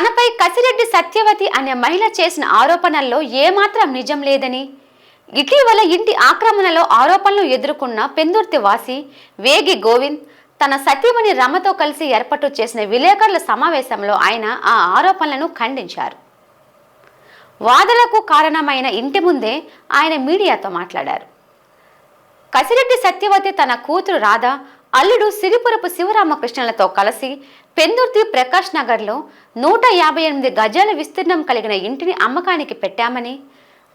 తనపై కసిరెడ్డి సత్యవతి అనే మహిళ చేసిన ఆరోపణల్లో ఏమాత్రం నిజం లేదని? ఇటీవల ఇంటి ఆక్రమణలో ఆరోపణలు ఎదుర్కొన్న పెందుర్తి వాసి వేగి గోవింద్ తన సత్యమణి రమతో కలిసి ఏర్పాటు చేసిన విలేకరుల సమావేశంలో ఆయన ఆ ఆరోపణలను ఖండించారు. వాదనకు కారణమైన ఇంటి ముందే ఆయన మీడియాతో మాట్లాడారు. కసిరెడ్డి సత్యవతి తన కూతురు రాధ అల్లుడు సిరిపురపు శివరామకృష్ణలతో కలిసి పెందుర్తి ప్రకాష్ నగర్లో నూట యాభై ఎనిమిది గజాల విస్తీర్ణం కలిగిన ఇంటిని అమ్మకానికి పెట్టామని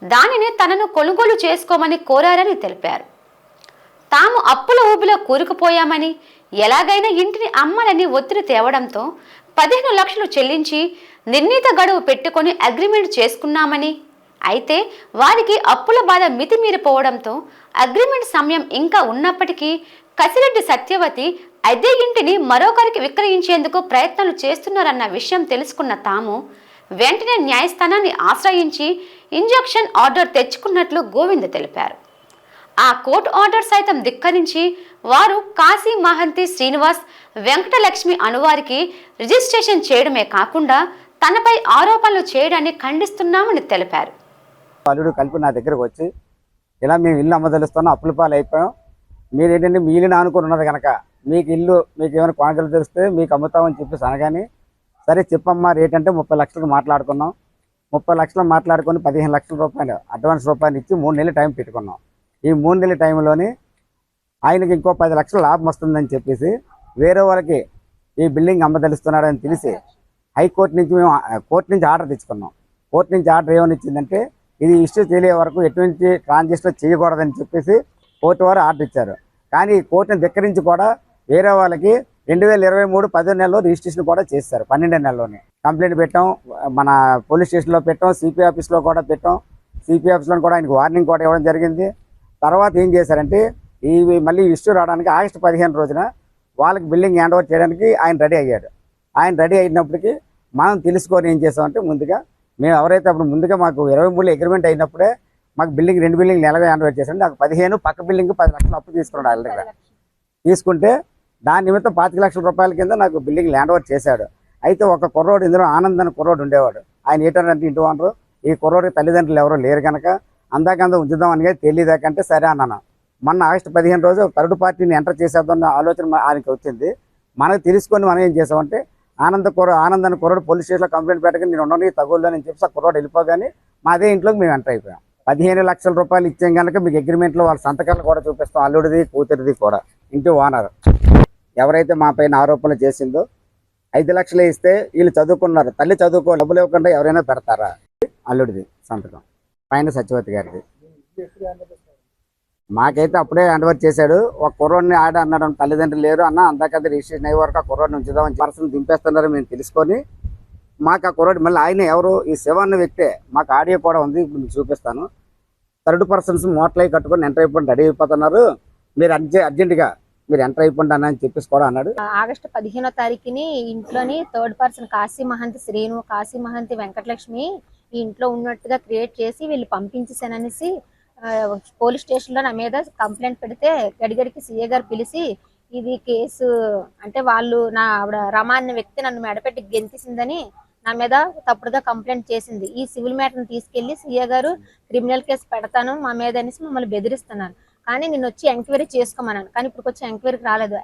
దానిని తనను కొనుగోలు చేసుకోమని కోరారని తెలిపారు. తాము అప్పుల ఊబిలో కూరుకుపోయామని ఎలాగైనా ఇంటిని అమ్మాలని ఒత్తిడి తేవడంతో పదిహేను లక్షలు చెల్లించి నిర్ణీత గడువు పెట్టుకొని అగ్రిమెంట్ చేసుకున్నామని అయితే వారికి అప్పుల బాధ మితిమీరిపోవడంతో అగ్రిమెంట్ సమయం ఇంకా ఉన్నప్పటికీ కసిరెడ్డి సత్యవతి అదే ఇంటిని మరొకరికి విక్రయించేందుకు ప్రయత్నాలు చేస్తున్నారన్న విషయం తెలుసుకున్న తాము వెంటనే న్యాయస్థానాన్ని ఆశ్రయించి ఇంజక్షన్ ఆర్డర్ తెచ్చుకున్నట్లు గోవింద్ తెలిపారు. ఆ కోర్టు ఆర్డర్ సైతం ధిక్కరించి వారు కాశీ మహంతి శ్రీనివాస్ వెంకటలక్ష్మి అనువారికి రిజిస్ట్రేషన్ చేయడమే కాకుండా తనపై ఆరోపణలు చేయడాన్ని ఖండిస్తున్నామని తెలిపారు. అల్లుడు కలిపి నా దగ్గరకు వచ్చి ఇలా మేము ఇల్లు అమ్మదలుస్తున్నాం అప్పుల పాలు అయిపోయాం మీరు ఏంటంటే మీ ఇల్లుని ఆనుకుని ఉన్నది కనుక మీకు ఇల్లు మీకు ఏమైనా కొనగలు తెలిస్తే మీకు అమ్ముతామని చెప్పేసి అనగానే సరే చెప్పమ్మా రేట్ అంటే ముప్పై లక్షలకు మాట్లాడుకున్నాం. ముప్పై లక్షలు మాట్లాడుకొని పదిహేను లక్షల రూపాయలు అడ్వాన్స్ రూపాయలు ఇచ్చి మూడు నెలలు టైం పెట్టుకున్నాం. ఈ మూడు నెలల టైంలోని ఆయనకి ఇంకో పది లక్షల లాభం వస్తుందని చెప్పేసి వేరే వాళ్ళకి ఈ బిల్డింగ్ అమ్మదలుస్తున్నాడని తెలిసి హైకోర్టు నుంచి మేము కోర్టు నుంచి ఆర్డర్ తెచ్చుకున్నాం. కోర్టు నుంచి ఆర్డర్ ఏమని ఇచ్చిందంటే ఇది ఇష్యూ తెలియ వరకు ఎటువంటి ట్రాన్సాక్షన్ చేయకూడదని చెప్పేసి కోర్టు వారు ఆర్డర్ ఇచ్చారు. కానీ ఈ ధిక్కరించి కూడా వేరే వాళ్ళకి రెండు వేల ఇరవై మూడు పదో నెలలో రిజిస్ట్రేషన్ కూడా చేశారు పన్నెండో నెలలోనే. కంప్లైంట్ పెట్టాం మన పోలీస్ స్టేషన్లో పెట్టాం సిపి ఆఫీస్లో కూడా పెట్టాం. సిపి ఆఫీస్లో కూడా ఆయనకు వార్నింగ్ కూడా ఇవ్వడం జరిగింది. తర్వాత ఏం చేశారంటే ఇవి మళ్ళీ ఇష్యూ రావడానికి ఆగస్టు పదిహేను రోజున వాళ్ళకి బిల్డింగ్ హ్యాండ్ ఓవర్ చేయడానికి ఆయన రెడీ అయ్యాడు ఆయన రెడీ అయినప్పటికీ మనం తెలుసుకొని ఏం చేసామంటే ముందుగా మేము ఎవరైతే అప్పుడు ముందుగా మాకు ఇరవై మూడు అగ్రిమెంట్ అయినప్పుడే మాకు బిల్డింగ్ రెండు బిల్డింగ్ నెలగా హ్యాండ్ ఓవర్ చేశాడు నాకు పదిహేను పక్క బిల్డింగ్ పది లక్షలు అప్పు తీసుకున్నాడు వాళ్ళ దగ్గర. తీసుకుంటే దాని నిమిత్తం పాతిక లక్షల రూపాయల కింద నాకు బిల్డింగ్ ల్యాండ్ ఓవర్ చేశాడు. అయితే ఒక కుర్రోడు ఇందులో ఆనంద్ అని కుర్రోడు ఉండేవాడు. ఆయన ఏంటంటే ఇంటి ఓనరు ఈ కుర్రోడికి తల్లిదండ్రులు ఎవరో లేరు కనుక అందాకందా ఉంచుదాం అని తెలియదాకంటే సరే అన్నాను. మొన్న ఆగస్టు పదిహేను రోజు థర్డ్ పార్టీని ఎంటర్ చేసేద్దాం ఆలోచన ఆయనకి వచ్చింది. మనకు తెలుసుకొని మనం ఏం చేసామంటే ఆనంద కుర ఆనంద్ అని కుర్రాడు పోలీస్ స్టేషన్లో కంప్లైంట్ పెట్టగా నేను ఉండని తగులు అని చెప్పి ఆ కుర్రాడు వెళ్ళిపోగానే మాదే ఇంట్లోకి మేము ఎంటర్ అయిపోయాం. పదిహేను లక్షల రూపాయలు ఇచ్చాం కనుక మీకు అగ్రిమెంట్లో వాళ్ళ సంతకాలు కూడా చూపిస్తాం అల్లుడిది కూతురిది కూడా. ఇంటి ఓనర్. ఎవరైతే మా పైన ఆరోపణలు చేసిందో ఐదు లక్షలు ఇస్తే వీళ్ళు చదువుకున్నారు. తల్లి చదువుకో డబ్బులు ఇవ్వకుండా ఎవరైనా పెడతారా? అల్లుడిది సంతకం. పైన సత్యవతి గారిది. మాకైతే అప్పుడే హ్యాండ్ చేశాడు. ఒక కుర్రోడిని ఆడ అన్నాడు తల్లిదండ్రులు లేరు అన్న అందాకది రిజిస్ట్రేషన్ అయ్యే వరకు ఆ కుర్రోడిని ఉంచుదామని పర్సన్ దింపేస్తున్నారు మేము తెలుసుకొని. మాకు ఆ కుర్రోడి మళ్ళీ ఆయన ఎవరు ఈ శివ అన్న వ్యక్తే. మాకు ఆడియో కూడా ఉంది ఇప్పుడు చూపిస్తాను. థర్డ్ పర్సన్స్ మోటలై కట్టుకొని ఎంటర్ అయిపోండి రెడీ అయిపోతున్నారు. మీరు అర్జె అర్జెంటుగా మీరు ఎంటర్ అయిపోండి అన్న అని చెప్పేసి కూడా అన్నాడు. ఆగస్టు పదిహేనో తారీఖుని ఇంట్లోని థర్డ్ పర్సన్ కాశీ మహంతి శ్రీను కాశీ మహంతి వెంకటలక్ష్మి ఈ ఇంట్లో ఉన్నట్టుగా క్రియేట్ చేసి వీళ్ళు పంపించేసాననేసి పోలీస్ స్టేషన్లో నా మీద కంప్లైంట్ పెడితే గడిగడికి సీఏ గారు పిలిచి ఇది కేసు అంటే వాళ్ళు నా ఆవిడ రమా అనే వ్యక్తి నన్ను మెడపెట్టి గెంతేసిందని నా మీద తప్పుడుగా కంప్లైంట్ చేసింది. ఈ సివిల్ మ్యాటర్ని తీసుకెళ్ళి సీఏ గారు క్రిమినల్ కేసు పెడతాను మా మీద అనేసి మమ్మల్ని బెదిరిస్తున్నాను కానీ నేను వచ్చి ఎంక్వైరీ చేసుకోమన్నాను. కానీ ఇప్పుడు వచ్చి ఎంక్వైరీకి రాలేదు.